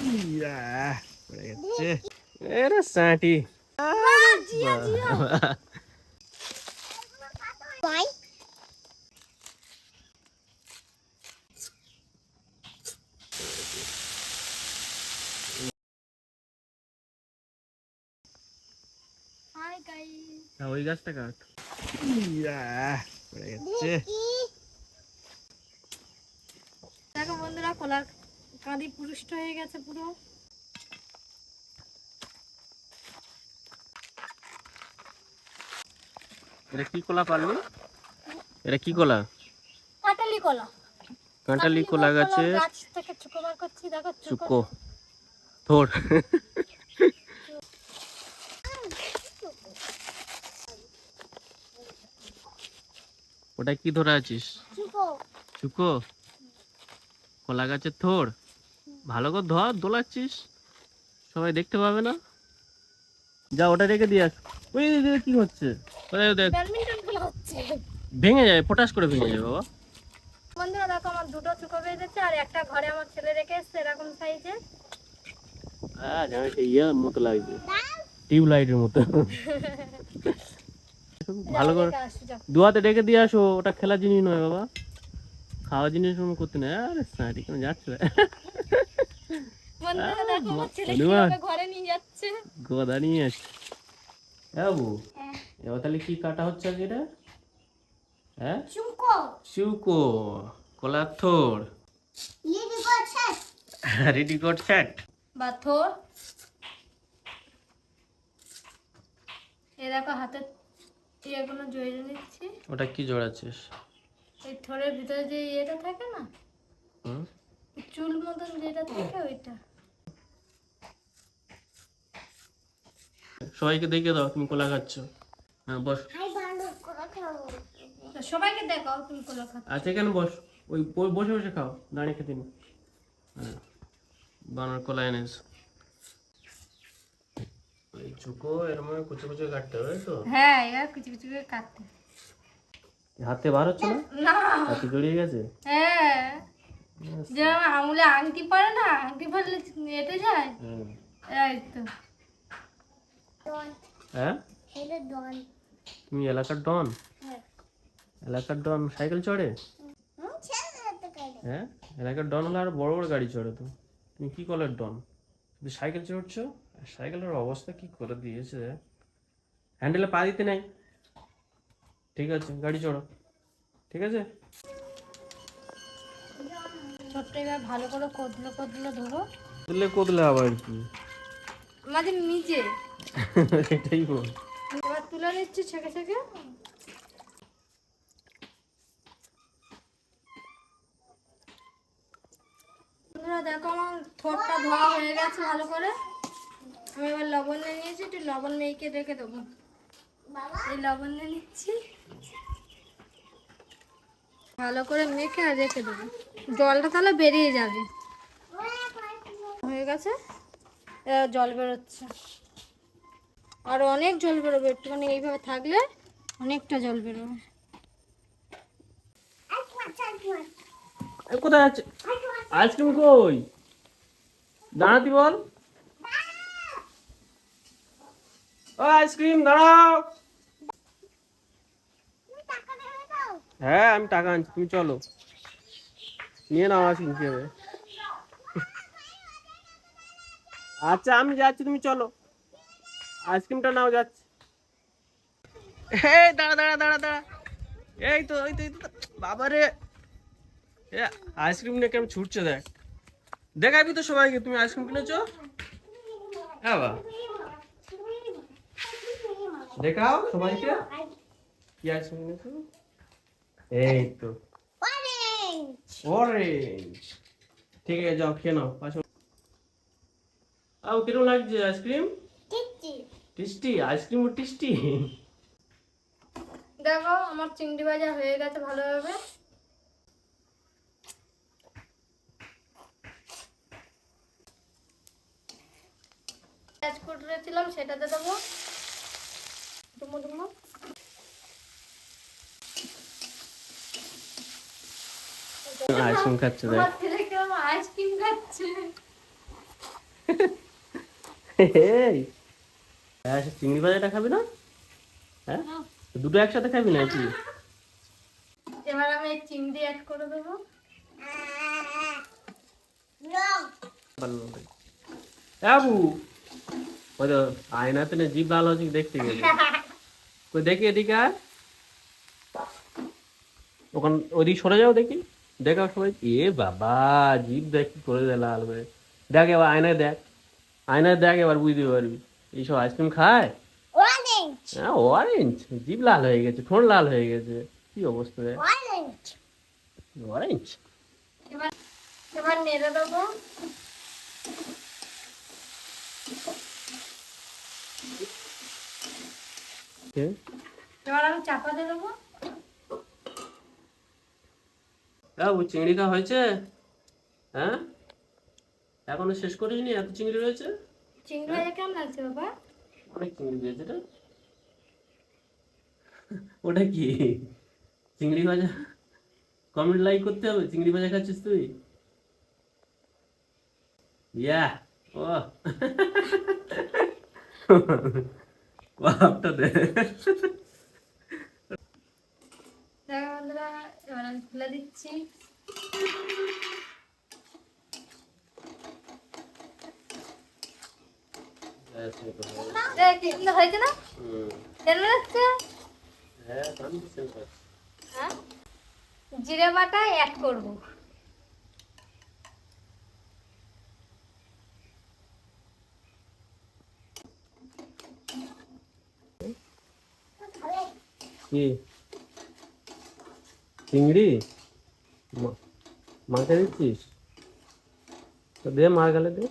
ইয়া, পড়ে গেছে এরে সাঁটি ভাই হাই গাইস হ্যাঁ, ওই গাছটা কাট পড়ে গেছে দেখো বন্ধুরা কলার কাঁদি পুরুষ্ট হয়ে গেছে পুরো। এটা কি কলা পারলি এটা কি কলা? কাটালি কলা। কাঁটালি কলা গাছে গাছ থেকে চুকো বার করছি দেখো চুকো। থোর ওটা কি ধরে আছিস? চুকো। চুকো? কলা গাছের থোর ভালো করে ধর দোলাচ্ছিস। সবাই দেখতে পাবে না। যা ওটা রেখে দিয়ে আস। ওই কি হচ্ছে? ওই, দেখ। ব্যাডমিন্টন খেলা হচ্ছে। ভেঙে যায় ফটাস করে ভেঙে যায় বাবা। বন্ধুরা দেখো আমার দুটো চুকো বেঁধেছে আর একটা ঘরে আমার ছেলে রেখে এসছে এরকম সাইজে হ্যাঁ জানো সেই ইয়ের মতো লাগছে। টিউব লাইটের মতো। ভালো করে দু হাতে রেখে দিয়ে আসো ওটা খেলার জিনিস নয় বাবা। খাওয়া জিনিস কোনো করতে নেই। আরে সাঁড়ি কেন যাচ্ছে বন্ধুরা দেখো আমার ছেলে কীভাবে ঘরে নিয়ে যাচ্ছে। গোদা নিয়ে আসছে। হ্যাঁ বাবু এবার তাহলে কি কাটা হচ্ছে আজ এটা? হ্যাঁ? চুকো চুকো কলার থোর রেডি গট স্যাট বাথর এ দেখো হাতে ইয়েগুলো জড়িয়ে নিচ্ছি। ওটা কি জোড়াচ্ছিস? এই থরের ভিতরে যে ইয়েটা থাকে না হুম? চুল মতন যেটা থাকে ওইটা। সবাইকে দেখে দাও তুমি কলা খাচ্ছ। হ্যাঁ বস। সবাইকে দেখাও তুমি কোলা খাচ্ছ। আচ্ছা এখানে বস। ওই বসে বসে খাও। দাঁড়িয়ে খেতে নি। হ্যাঁ বানর কলা এনেছ। ওই চুকো এরম কুচো কুচো কাটতে হবে তো? হ্যাঁ করে কাটতে। হাতে বার হচ্ছে না? হাতে জড়িয়ে গেছে? হ্যাঁ। আঙুলে আংটি পরে না আংটি পরলে এটে যায়? এই তো। হ্যাঁ? তুমি এলাকার ডন? এলাকার ডন সাইকেল চড়ে? হ্যাঁ? এলাকার ডন হলে আরও বড় বড় গাড়ি চড়ে তো। তুমি কি কলের ডন? তুমি সাইকেল চড়ছো? আর সাইকেলের অবস্থা কি করে দিয়েছে? হ্যান্ডেলে পা দিতে নেই। ঠিক আছে গাড়ি চড়ো। ঠিক আছে? ছোট্ট এবার ভালো করে কদলে কদলে ধরো। দিলে কোদলে আবার কি? মাঝে নিচে এটাই বল। এবার তুলে নিচ্ছি ছেঁকে ছেঁকে। বন্ধুরা দেখো আমার ঠোঁটটা ধোয়া হয়ে গেছে ভালো করে। আমি এবার লবণ নিয়ে নিয়েছি একটু লবণ মেখে রেখে দেবো। এই লবণ নিয়ে নিচ্ছি। ভালো করে মেখে আর রেখে দেবো। জলটা তাহলে বেরিয়ে যাবে। হয়ে গেছে? জল বেরোচ্ছে। আর অনেক জল বেরোবে, একটুখানি এইভাবে থাকলে অনেকটা জল বেরোবে। কোথায় আছে? আইসক্রিম কই? দাঁড়াতি বল। ও, আইসক্রিম, দাঁড়াও। হ্যাঁ আমি টাকা আনছি, তুমি চলো। নিয়ে নাও আইসক্রিম কি হবে আচ্ছা আমি যাচ্ছি তুমি চলো। আইসক্রিমটা নাও যাচ্ছি। এই দাঁড়া দাঁড়া দাঁড়া দাঁড়া। এই তো এই তো এই তো বাবারে। এ আইসক্রিম নিয়ে কেমন ছুটছে দেখ। দেখাবি তো সবাইকে তুমি আইসক্রিম কিনেছো? হ্যাঁ বা দেখাও সবাইকে। কি আইসক্রিম কিনেছো? এই তো। অরেঞ্জ ঠিক আছে যাও খেয়ে নাও পাশে কিরম লাগছে আইসক্রিম? টেস্টি। Ice cream tasty? দেখো আমার চিংড়ি ভাজা হয়ে গেছে ভালোভাবে। পেঁয়াজ কুটরেছিলাম সেটাতে দেবো। ডুমো ডুমো আইসক্রিম খাচ্ছে আইসক্রিম খাচ্ছে? হ্যাঁ সে চিংড়ি ভাজাটা খাবি না? হ্যাঁ? দুটো একসাথে খাবি না কি এবার আমি চিংড়ি অ্যাড করে দেবো। বাবু ওই তো আয়নাতে না জিভ লাল হচ্ছে দেখতে গেলে? কই দেখি এদিকে আয়। ওখান ওদিকে সরে যাও দেখি। দেখাও সবাই। এ বাবা জিভ দেখ কি করে লাল করে দেখ এবার আয়নায় দেখ। আয়নায় দেখ এবার বুঝতে পারবি। এইসব আইসক্রিম খায়. হ্যাঁ অরেঞ্জ জিভ লাল হয়ে গেছে ঠোঁট লাল হয়ে গেছে। কি অবস্থা রে. অরেঞ্জ এবার এবার নেড়ে দেবো। এবার আমি চাপাতে দেবো। চিংড়ি হয়েছে। হ্যাঁ? এখনও শেষ করিসনি এত চিংড়ি রয়েছে? চিংড়ি ভাজা কেমন লাগছে বাবা? অনেক চিংড়ি রয়েছে রে। ওটা কি? চিংড়ি ভাজা? কমেন্ট লাইক করতে হবে চিংড়ি ভাজা খাচ্ছিস তুই? ইয়া ও বাপটা দে। দেখো বন্ধুরা এবার আমি খুলে দিচ্ছি দেখ, এগুলো হয়েছে না? হ্যাঁ। হ্যাঁ? জিরে বাটা অ্যাড করব। কি? চিংড়ি? মা- মাকে দিচ্ছিস? তো দে মার গালে দে।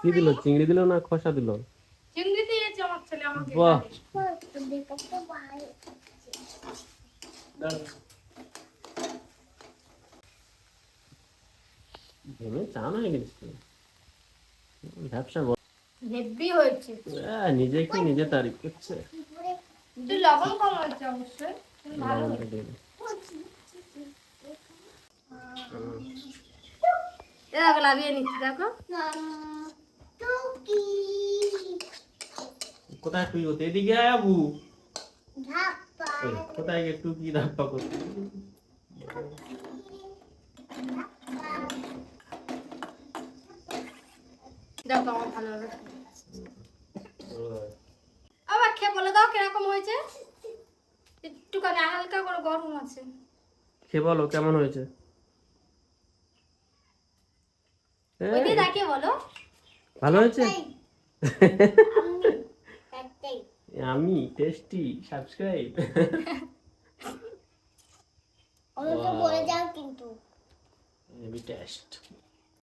কি দিল? চিংড়ি দিল না খসা দিল? চিংড়ি দিয়েছে আমার ছেলে আমাকে বাহ। ভেবে চান হয়ে গেছে? ব্যবসা। হেভি হয়েছে। নিজে কি নিজে তারিফ করছে? একটু লবণ কম হয়েছে অবশ্যই ভালো হয়েছে। লাগিয়ে নিচ্ছি দেখো। কোথায় তুই হতে এদিকে আয় আবু। কোথায় গিয়ে টুকি ধাপ্পা করতে? আবার খেয়ে বলে দাও কীরকম হয়েছে? একটুখানি হালকা করে গরম আছে। খেয়ে বলো কেমন হয়েছে? ওইদিকে বলো? ভালো হয়েছে? আমি টেস্টি সাবস্ক্রাইব আমাকে বলে যাও কিন্তু। AB test